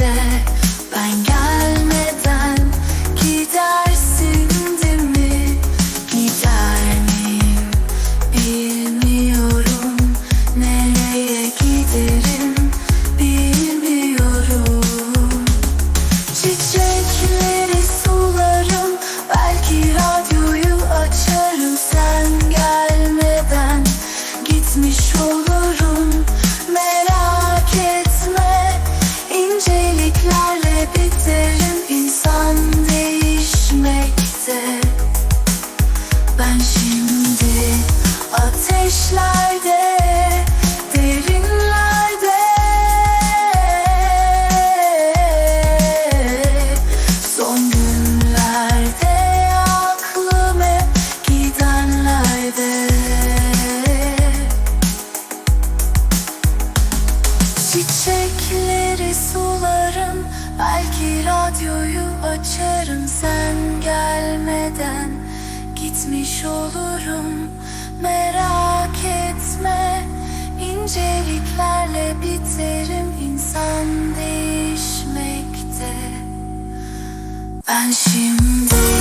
Ben gelmeden gidersin değil mi? Bilmiyorum. Nereye giderim? Bilmiyorum. Çiçekleri sularım. Belki radyoyu açarım. Sen gelmeden gitmiş olurum ateşlerde derinlerde. Son günlerde aklım hep gidenlerde. Çiçekleri sularım Belki radyoyu açarım. Sen gelmeden gitmiş olurum Merak etme inceliklerle biterim. İnsan değişmekte. Ben şimdi